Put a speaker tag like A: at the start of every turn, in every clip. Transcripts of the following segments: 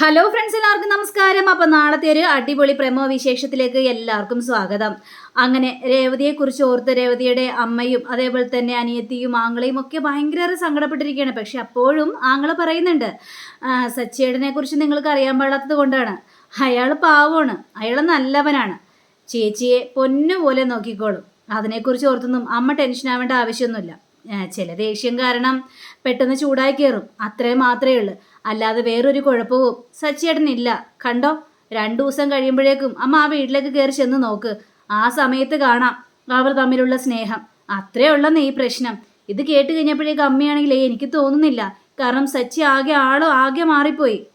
A: Hello friends എല്ലാവർക്കും നമസ്കാരം. അപ്പം നാളത്തെ ഒരു അടിപൊളി പ്രമോ വിശേഷത്തിലേക്ക് എല്ലാവർക്കും സ്വാഗതം. അങ്ങനെ രേവതിയെക്കുറിച്ച് ഓർത്ത് രേവതിയുടെ അമ്മയും അതേപോലെ തന്നെ അനിയത്തിയും ആങ്ങളെയും ഒക്കെ ഭയങ്കര സങ്കടപ്പെട്ടിരിക്കുകയാണ്. പക്ഷെ അപ്പോഴും ആങ്ങള പറയുന്നുണ്ട് സച്ചേടനെ കുറിച്ച് നിങ്ങൾക്ക് അറിയാൻ പാടാത്തത് കൊണ്ടാണ്. അയാൾ പാവമാണ് അയാൾ നല്ലവനാണ്. ചേച്ചിയെ പൊന്നുപോലെ നോക്കിക്കോളും. അതിനെക്കുറിച്ച് ഓർത്തൊന്നും അമ്മ ടെൻഷൻ ആവേണ്ട ആവശ്യമൊന്നുമില്ല. ചില ദേഷ്യം കാരണം പെട്ടെന്ന് ചൂടായി കയറും അത്രേ മാത്രമേ ഉള്ളൂ. അല്ലാതെ വേറൊരു കുഴപ്പവും സച്ചിയേട്ടനില്ല കണ്ടോ? രണ്ടു ദിവസം കഴിയുമ്പോഴേക്കും അമ്മ ആ വീട്ടിലേക്ക് കയറി ചെന്ന് നോക്ക്. ആ സമയത്ത് കാണാം അവർ തമ്മിലുള്ള സ്നേഹം. അത്രേ ഉള്ളെന്ന് ഈ പ്രശ്നം. ഇത് കേട്ട് കഴിഞ്ഞപ്പോഴേക്കും അമ്മയാണെങ്കിലേ എനിക്ക് തോന്നുന്നില്ല. കാരണം സച്ചി ആകെ ആളോ ആകെ മാറിപ്പോയി.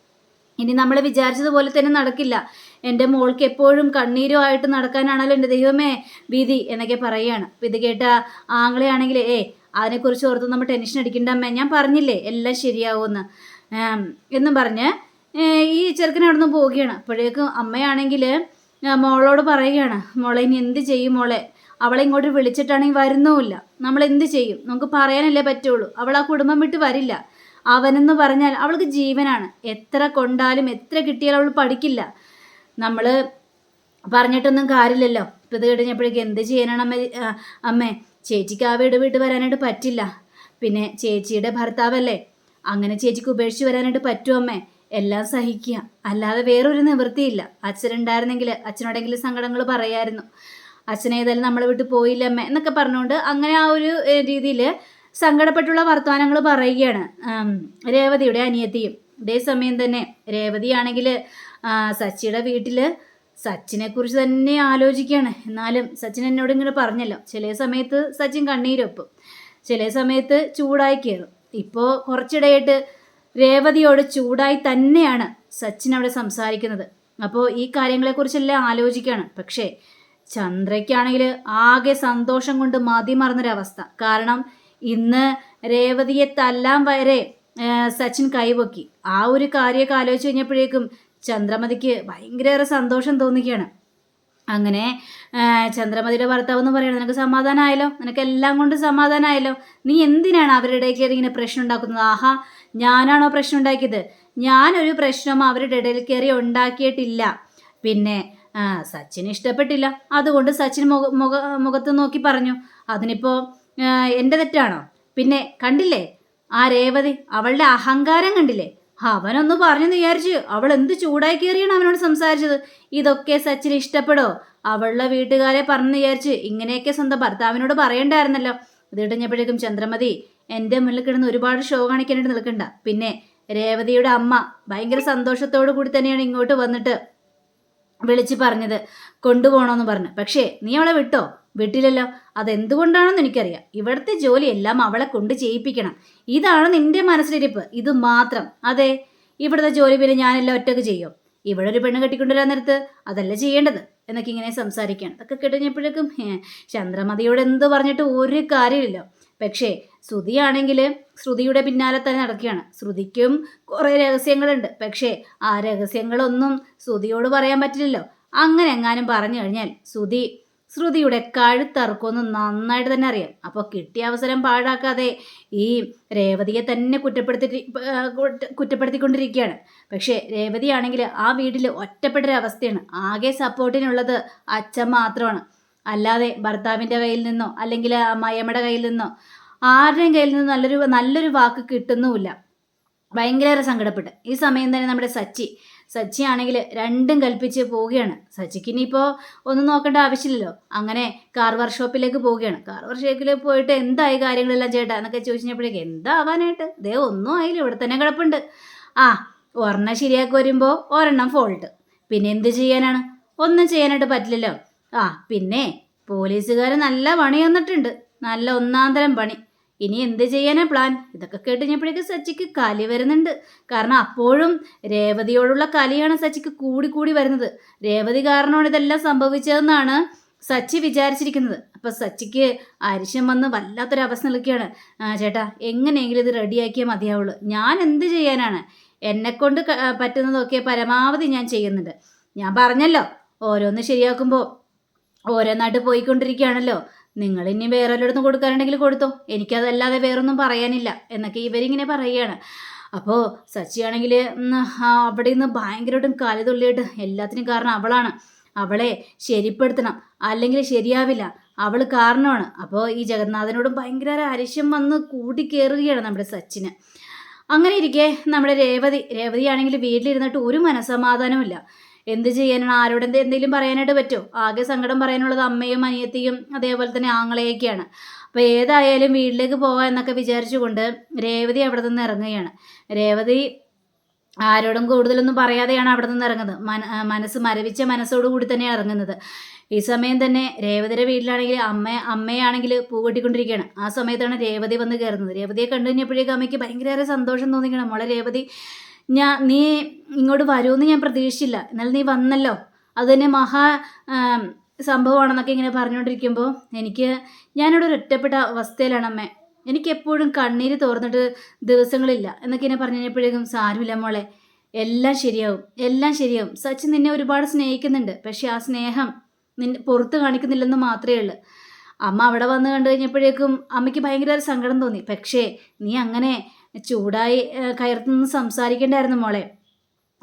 A: ഇനി നമ്മൾ വിചാരിച്ചതുപോലെ തന്നെ നടക്കില്ല. എന്റെ മോൾക്ക് എപ്പോഴും കണ്ണീരുമായിട്ട് നടക്കാനാണല്ലോ എന്റെ ദൈവമേ വിധി എന്നൊക്കെ പറയുകയാണ് ഇത് കേട്ട ആങ്ങളെയാണെങ്കിൽ ഏ അതിനെക്കുറിച്ച് ഓർത്ത് നമ്മൾ ടെൻഷൻ അടിക്കേണ്ട അമ്മ. ഞാൻ പറഞ്ഞില്ലേ എല്ലാം ശരിയാവുമെന്ന്. എന്ന് പറഞ്ഞ് ഈ ചെറുക്കൻ അവിടെ നിന്ന് പോവുകയാണ്. അപ്പോഴേക്കും അമ്മയാണെങ്കിൽ മോളോട് പറയുകയാണ് മോളെ ഇനി എന്ത് ചെയ്യും മോളെ? അവളെ ഇങ്ങോട്ട് വിളിച്ചിട്ടാണെങ്കിൽ വരുന്നുമില്ല. നമ്മൾ എന്ത് ചെയ്യും? നമുക്ക് പറയാനല്ലേ പറ്റുള്ളൂ. അവൾ ആ കുടുംബം വിട്ട് വരില്ല. അവനെന്ന് പറഞ്ഞാൽ അവൾക്ക് ജീവനാണ്. എത്ര കൊണ്ടാലും എത്ര കിട്ടിയാലും അവൾ പഠിക്കില്ല. നമ്മൾ പറഞ്ഞിട്ടൊന്നും കാര്യമില്ലല്ലോ. ഇപ്പം ഇത് കഴിഞ്ഞപ്പോഴേക്കും എന്ത് ചെയ്യാനാണ് അമ്മ അമ്മേ? ചേച്ചിക്ക് ആ വീട് വിട്ട് വരാനായിട്ട് പറ്റില്ല. പിന്നെ ചേച്ചിയുടെ ഭർത്താവല്ലേ? അങ്ങനെ ചേച്ചിക്ക് ഉപേക്ഷിച്ച് വരാനായിട്ട് പറ്റുമോ അമ്മേ. എല്ലാം സഹിക്കുക. അല്ലാതെ വേറൊരു നിവൃത്തിയില്ല. അച്ഛനുണ്ടായിരുന്നെങ്കിൽ അച്ഛനോടെങ്കിലും സങ്കടങ്ങൾ പറയായിരുന്നു. അച്ഛൻ ഏതായാലും നമ്മളെ വിട്ട് പോയില്ല അമ്മ എന്നൊക്കെ പറഞ്ഞുകൊണ്ട് അങ്ങനെ ആ ഒരു രീതിയിൽ സങ്കടപ്പെട്ടുള്ള വർത്തമാനങ്ങൾ പറയുകയാണ് രേവതിയുടെ അനിയത്തിയും. അതേസമയം തന്നെ രേവതിയാണെങ്കിൽ സച്ചിയുടെ വീട്ടിൽ സച്ചിനെ കുറിച്ച് തന്നെ ആലോചിക്കുകയാണ്. എന്നാലും സച്ചിൻ എന്നോട് ഇങ്ങനെ പറഞ്ഞല്ലോ. ചില സമയത്ത് സച്ചിൻ കണ്ണീരൊപ്പും ചില സമയത്ത് ചൂടായി കയറും. ഇപ്പോൾ കുറച്ചിടയായിട്ട് രേവതിയോട് ചൂടായി തന്നെയാണ് സച്ചിൻ അവിടെ സംസാരിക്കുന്നത്. അപ്പോൾ ഈ കാര്യങ്ങളെക്കുറിച്ചെല്ലാം ആലോചിക്കുകയാണ്. പക്ഷേ ചന്ദ്രയ്ക്കാണെങ്കിൽ ആകെ സന്തോഷം കൊണ്ട് മതി മറന്നൊരവസ്ഥ. കാരണം ഇന്ന് രേവതിയെ തല്ലാൻ വരെ സച്ചിൻ കൈവക്കി ആ ഒരു കാര്യമൊക്കെ ആലോചിച്ച് കഴിഞ്ഞപ്പോഴേക്കും ചന്ദ്രമതിക്ക് ഭയങ്കരേറെ സന്തോഷം തോന്നുകയാണ് അങ്ങനെ ചന്ദ്രമതിയുടെ ഭർത്താവ് എന്ന് പറയുന്നത് നിനക്ക് സമാധാനമായല്ലോ നിനക്ക് എല്ലാം കൊണ്ട് സമാധാനമായല്ലോ നീ എന്തിനാണ് അവരുടെ ഇടയിൽ ഇങ്ങനെ പ്രശ്നം ഉണ്ടാക്കുന്നത്? ആഹാ ഞാനാണോ പ്രശ്നം ഉണ്ടാക്കിയത്? ഞാനൊരു പ്രശ്നം അവരുടെ ഇടയിൽ കയറി ഉണ്ടാക്കിയിട്ടില്ല. പിന്നെ സച്ചിന് ഇഷ്ടപ്പെട്ടില്ല. അതുകൊണ്ട് സച്ചിൻ മുഖ മുഖ മുഖത്ത് നോക്കി പറഞ്ഞു അതിനിപ്പോൾ എന്റെ തെറ്റാണോ? പിന്നെ കണ്ടില്ലേ? ആ രേവതി അവളുടെ അഹങ്കാരം കണ്ടില്ലേ? അവനൊന്ന് പറഞ്ഞെന്ന് വിചാരിച്ച് അവൾ എന്ത് ചൂടായി കയറിയാണ് അവനോട് സംസാരിച്ചത്? ഇതൊക്കെ സച്ചിന് ഇഷ്ടപ്പെടോ? അവളുടെ വീട്ടുകാരെ പറഞ്ഞു വിചാരിച്ച് ഇങ്ങനെയൊക്കെ സ്വന്തം ഭർത്താവിനോട് പറയണ്ടായിരുന്നല്ലോ. ഇത് കിട്ടഞ്ഞപ്പോഴേക്കും ചന്ദ്രമതി എന്റെ മുന്നിൽ കിടന്ന് ഒരുപാട് ഷോ കാണിക്കാനായിട്ട് നിൽക്കണ്ട. പിന്നെ രേവതിയുടെ അമ്മ ഭയങ്കര സന്തോഷത്തോടു കൂടി തന്നെയാണ് ഇങ്ങോട്ട് വന്നിട്ട് വിളിച്ച് പറഞ്ഞത്. കൊണ്ടുപോകണമെന്ന് പറഞ്ഞു. പക്ഷേ നീ അവളെ വിട്ടോ? വിട്ടില്ലല്ലോ അതെന്തുകൊണ്ടാണെന്ന് എനിക്കറിയാം. ഇവിടുത്തെ ജോലി എല്ലാം അവളെ കൊണ്ട് ചെയ്യിപ്പിക്കണം. ഇതാണ് നിന്റെ മനസ്സിലിരിപ്പ്. ഇത് മാത്രം. അതെ ഇവിടുത്തെ ജോലി പിന്നെ ഞാനെല്ലാം ഒറ്റയ്ക്ക് ചെയ്യും? ഇവിടെ ഒരു പെണ്ണ് കെട്ടിക്കൊണ്ടുവരാൻ നേരത്ത് അതല്ല ചെയ്യേണ്ടത്? എന്നൊക്കെ ഇങ്ങനെ സംസാരിക്കുകയാണ്. അതൊക്കെ കിട്ടുന്നപ്പോഴേക്കും ചന്ദ്രമതിയോട് എന്ത് പറഞ്ഞിട്ട് ഒരു കാര്യമില്ല. പക്ഷേ ശ്രുതിയാണെങ്കിൽ ശ്രുതിയുടെ പിന്നാലെ തന്നെ നടക്കുകയാണ്. ശ്രുതിക്കും കുറേ രഹസ്യങ്ങളുണ്ട്. പക്ഷേ ആ രഹസ്യങ്ങളൊന്നും ശ്രുതിയോട് പറയാൻ പറ്റില്ലല്ലോ. അങ്ങനെ എങ്ങാനും പറഞ്ഞു കഴിഞ്ഞാൽ ശ്രുതി ശ്രുതിയുടെ കഴുത്തറുക്കൊന്ന് നന്നായിട്ട് തന്നെ അറിയാം. അപ്പോൾ കിട്ടിയ അവസരം പാഴാക്കാതെ ഈ രേവതിയെ തന്നെ കുറ്റപ്പെടുത്തി കുറ്റപ്പെടുത്തിക്കൊണ്ടിരിക്കുകയാണ്. പക്ഷേ രേവതിയാണെങ്കിൽ ആ വീട്ടിൽ ഒറ്റപ്പെട്ടൊരവസ്ഥയാണ്. ആകെ സപ്പോർട്ടിനുള്ളത് അച്ഛൻ മാത്രമാണ്. അല്ലാതെ ഭർത്താവിന്റെ കയ്യിൽ നിന്നോ അല്ലെങ്കിൽ അമ്മയമ്മയുടെ കയ്യിൽ നിന്നോ ആരുടെയും കയ്യിൽ നിന്ന് നല്ലൊരു നല്ലൊരു വാക്ക് കിട്ടുന്നുമില്ല. ഭയങ്കര സങ്കടപ്പെട്ട്. ഈ സമയം തന്നെ നമ്മുടെ സച്ചി സച്ചി ആണെങ്കിൽ രണ്ടും കൽപ്പിച്ച് പോവുകയാണ്. സച്ചിക്ക് ഇനിയിപ്പോൾ ഒന്നും നോക്കേണ്ട ആവശ്യമില്ലല്ലോ. അങ്ങനെ കാർ വർക്ക്ഷോപ്പിലേക്ക് പോവുകയാണ്. കാർ വർക്ക്ഷോപ്പിലേക്ക് പോയിട്ട് എന്തായി കാര്യങ്ങളെല്ലാം ചേട്ടാ എന്നൊക്കെ ചോദിച്ചപ്പോഴേക്ക് എന്താവാനായിട്ട്? ദേ ഒന്നും ആയില്ല ഇവിടെ തന്നെ കിടപ്പുണ്ട്. ആ ഒരെണ്ണം ശരിയാക്കി വരുമ്പോൾ ഒരെണ്ണം ഫോൾട്ട്. പിന്നെ എന്ത് ചെയ്യാനാണ്? ഒന്നും ചെയ്യാനായിട്ട് പറ്റില്ലല്ലോ. ആ പിന്നെ പോലീസുകാർ നല്ല പണി തന്നിട്ടുണ്ട്. നല്ല ഒന്നാം തരം പണി. ഇനി എന്ത് ചെയ്യാനാ പ്ലാൻ ഇതൊക്കെ കേട്ടുകഴിഞ്ഞപ്പോഴേക്ക് സച്ചിക്ക് കലി വരുന്നുണ്ട്. കാരണം അപ്പോഴും രേവതിയോടുള്ള കലിയാണ് സച്ചിക്ക് കൂടി കൂടി വരുന്നത്. രേവതി കാരണമാണ് ഇതെല്ലാം സംഭവിച്ചതെന്നാണ് സച്ചി വിചാരിച്ചിരിക്കുന്നത്. അപ്പോൾ സച്ചിക്ക് അരിശം വന്ന് വല്ലാത്തൊരവസ്ഥ നിൽക്കുകയാണ്. ചേട്ടാ എങ്ങനെയെങ്കിലും ഇത് റെഡിയാക്കിയാൽ മതിയാവുള്ളൂ. ഞാൻ എന്ത് ചെയ്യാനാണ്? എന്നെക്കൊണ്ട് കൊണ്ട് പറ്റുന്നതൊക്കെ പരമാവധി ഞാൻ ചെയ്യുന്നുണ്ട്. ഞാൻ പറഞ്ഞല്ലോ ഓരോന്ന് ശരിയാക്കുമ്പോൾ ഓരോന്നായിട്ട് പോയിക്കൊണ്ടിരിക്കുകയാണല്ലോ. നിങ്ങൾ ഇനി വേറൊരിടത്തും കൊടുക്കാനുണ്ടെങ്കിൽ കൊടുത്തോ. എനിക്കതല്ലാതെ വേറൊന്നും പറയാനില്ല എന്നൊക്കെ ഇവരിങ്ങനെ പറയുകയാണ്. അപ്പോൾ സച്ചിയാണെങ്കിൽ അവിടെ നിന്ന് ഭയങ്കരമായിട്ടും കലതുള്ളിയിട്ട് എല്ലാത്തിനും കാരണം അവളാണ്. അവളെ ശരിപ്പെടുത്തണം. അല്ലെങ്കിൽ ശരിയാവില്ല. അവൾ കാരണമാണ്. അപ്പോൾ ഈ ജഗന്നാഥനോടും ഭയങ്കര അരിശം വന്ന് കൂട്ടിക്കേറുകയാണ് നമ്മുടെ സച്ചിന്. അങ്ങനെ ഇരിക്കെ നമ്മുടെ രേവതി. രേവതിയാണെങ്കിൽ വീട്ടിലിരുന്നിട്ട് ഒരു മനസമാധാനമില്ല എന്ത് ചെയ്യാനാണ്? ആരോട് എന്ത് എന്തെങ്കിലും പറയാനായിട്ട് പറ്റുമോ ആകെ സങ്കടം പറയാനുള്ളത് അമ്മയും അനിയത്തിയും അതേപോലെ തന്നെ ആങ്ങളെയൊക്കെയാണ്. അപ്പോൾ ഏതായാലും വീട്ടിലേക്ക് പോകാം എന്നൊക്കെ വിചാരിച്ചുകൊണ്ട് രേവതി അവിടെ നിന്ന് ഇറങ്ങുകയാണ്. രേവതി ആരോടും കൂടുതലൊന്നും പറയാതെയാണ് അവിടെ നിന്ന് ഇറങ്ങുന്നത്. മന മനസ്സ് മരവിച്ച മനസ്സോടുകൂടി തന്നെയാണ് ഇറങ്ങുന്നത്. ഈ സമയം തന്നെ രേവതിയുടെ വീട്ടിലാണെങ്കിൽ അമ്മ അമ്മയാണെങ്കിൽ പൂ കെട്ടിക്കൊണ്ടിരിക്കുകയാണ്. ആ സമയത്താണ് രേവതി വന്ന് കയറുന്നത്. രേവതിയെ കണ്ടു കഴിഞ്ഞപ്പോഴേക്കും അമ്മയ്ക്ക് ഭയങ്കര സന്തോഷം തോന്നിക്കണം മോളെ രേവതി ഞാൻ നീ ഇങ്ങോട്ട് വരുമെന്ന് ഞാൻ പ്രതീക്ഷിച്ചില്ല. എന്നാൽ നീ വന്നല്ലോ. അത് തന്നെ മഹാ സംഭവമാണെന്നൊക്കെ ഇങ്ങനെ പറഞ്ഞുകൊണ്ടിരിക്കുമ്പോൾ എനിക്ക് ഞാനിവിടെ ഒരു ഒറ്റപ്പെട്ട അവസ്ഥയിലാണ് അമ്മേ. എനിക്കെപ്പോഴും കണ്ണീര് തോർന്നിട്ട് ദിവസങ്ങളില്ല എന്നൊക്കെ ഇങ്ങനെ പറഞ്ഞു കഴിഞ്ഞപ്പോഴേക്കും സാരമില്ല മോളെ. എല്ലാം ശരിയാവും. എല്ലാം ശരിയാവും. സച്ചിൻ നിന്നെ ഒരുപാട് സ്നേഹിക്കുന്നുണ്ട്. പക്ഷെ ആ സ്നേഹം നിന്നെ പുറത്ത് കാണിക്കുന്നില്ലെന്ന് മാത്രമേ ഉള്ളൂ. അമ്മ അവിടെ വന്ന് കണ്ടു കഴിഞ്ഞപ്പോഴേക്കും അമ്മയ്ക്ക് ഭയങ്കര സങ്കടം തോന്നി. പക്ഷേ നീ അങ്ങനെ ചൂടായി കയർത്തുനിന്ന് സംസാരിക്കേണ്ടായിരുന്നു മോളെ.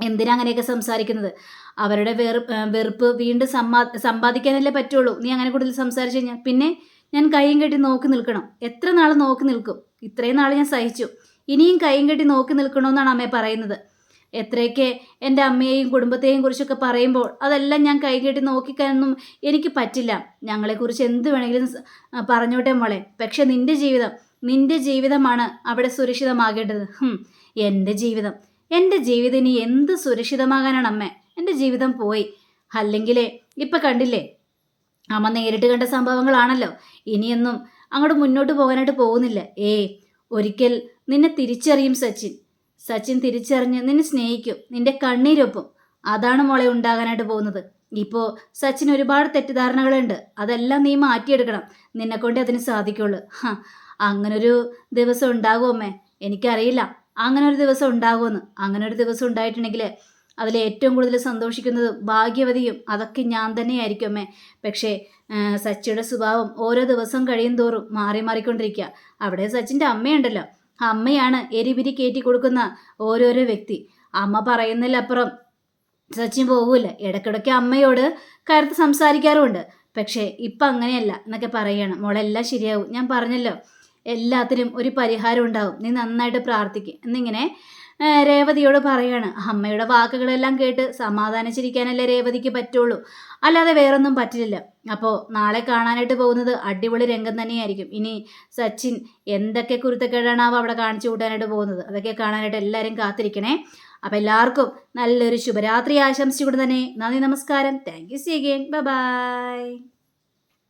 A: എന്തിനാ അങ്ങനെയൊക്കെ സംസാരിക്കുന്നത്? അവരുടെ വെറു വെറുപ്പ് വീണ്ടും സമ്പാ സമ്പാദിക്കാനല്ലേ പറ്റുള്ളൂ. നീ അങ്ങനെ കൂടുതൽ സംസാരിച്ചു കഴിഞ്ഞാൽ പിന്നെ ഞാൻ കൈയും കെട്ടി നോക്കി നിൽക്കണം. എത്ര നാൾ നോക്കി നിൽക്കും? ഇത്രയും നാൾ ഞാൻ സഹിച്ചു. ഇനിയും കൈയും കെട്ടി നോക്കി നിൽക്കണമെന്നാണ് അമ്മയെ പറയുന്നത്. എത്രയൊക്കെ എന്റെ അമ്മയെയും കുടുംബത്തെയും കുറിച്ചൊക്കെ പറയുമ്പോൾ അതെല്ലാം ഞാൻ കൈ കെട്ടി നോക്കിക്കാനൊന്നും എനിക്ക് പറ്റില്ല. ഞങ്ങളെക്കുറിച്ച് എന്ത് വേണമെങ്കിലും പറഞ്ഞോട്ടെ മോളെ. പക്ഷെ നിന്റെ ജീവിതം നിന്റെ ജീവിതമാണ് അവിടെ സുരക്ഷിതമാകേണ്ടത്. എന്റെ ജീവിതം. എന്റെ ജീവിതം ഇനി എന്ത് സുരക്ഷിതമാകാനാണ് അമ്മ എന്റെ ജീവിതം പോയി. അല്ലെങ്കിലേ ഇപ്പം കണ്ടില്ലേ? അമ്മ നേരിട്ട് കണ്ട സംഭവങ്ങളാണല്ലോ. ഇനിയൊന്നും അങ്ങോട്ട് മുന്നോട്ട് പോകാനായിട്ട് പോകുന്നില്ല. ഏ ഒരിക്കൽ നിന്നെ തിരിച്ചറിയും സച്ചിൻ. സച്ചിൻ തിരിച്ചറിഞ്ഞ് നിന്നെ സ്നേഹിക്കും. നിന്റെ കണ്ണീരൊപ്പം. അതാണ് മോളെ ഉണ്ടാകാനായിട്ട് പോകുന്നത്. ഇപ്പോൾ സച്ചിൻ ഒരുപാട് തെറ്റിദ്ധാരണകളുണ്ട്. അതെല്ലാം നീ മാറ്റിയെടുക്കണം. നിന്നെ കൊണ്ടേ അതിന് സാധിക്കുള്ളൂ. അങ്ങനൊരു ദിവസം അമ്മേ? എനിക്കറിയില്ല. അങ്ങനെ ഒരു ദിവസം ഉണ്ടാകുമെന്ന് അങ്ങനെ ഒരു ദിവസം ഉണ്ടായിട്ടുണ്ടെങ്കിൽ അതിൽ ഏറ്റവും കൂടുതൽ സന്തോഷിക്കുന്നതും ഭാഗ്യവതിയും അതൊക്കെ ഞാൻ തന്നെയായിരിക്കും അമ്മേ. പക്ഷേ സച്ചിയുടെ സ്വഭാവം ഓരോ ദിവസം കഴിയും തോറും മാറി മാറിക്കൊണ്ടിരിക്കുക. അവിടെ സച്ചിന്റെ അമ്മയുണ്ടല്ലോ. അമ്മയാണ് എരിപിരി കയറ്റി കൊടുക്കുന്ന ഓരോരോ വ്യക്തി. അമ്മ പറയുന്നതിലപ്പുറം സച്ചിൻ പോകൂല ഇടയ്ക്കിടയ്ക്ക് അമ്മയോട് കരുത്ത് സംസാരിക്കാറുമുണ്ട്. പക്ഷേ ഇപ്പം അങ്ങനെയല്ല എന്നൊക്കെ പറയണം. മോളെല്ലാം ശരിയാവും. ഞാൻ പറഞ്ഞല്ലോ എല്ലാത്തിനും ഒരു പരിഹാരം ഉണ്ടാവും. നീ നന്നായിട്ട് പ്രാർത്ഥിക്കും. എന്നിങ്ങനെ രേവതിയോട് പറയാണ്. അമ്മയുടെ വാക്കുകളെല്ലാം കേട്ട് സമാധാനിച്ചിരിക്കാനല്ലേ രേവതിക്ക് പറ്റുള്ളൂ. അല്ലാതെ വേറൊന്നും പറ്റില്ല. അപ്പോൾ നാളെ കാണാനായിട്ട് പോകുന്നത് അടിപൊളി രംഗം തന്നെയായിരിക്കും. ഇനി സച്ചിൻ എന്തൊക്കെ കുരുത്തക്കേടാണാവോ അവിടെ കാണിച്ചു കൂട്ടാനായിട്ട് പോകുന്നത്? അതൊക്കെ കാണാനായിട്ട് എല്ലാവരും കാത്തിരിക്കണേ. അപ്പോൾ എല്ലാവർക്കും നല്ലൊരു ശുഭരാത്രി ആശംസിച്ചുകൊണ്ട് തന്നെ നന്ദി നമസ്കാരം. Thank you see again bye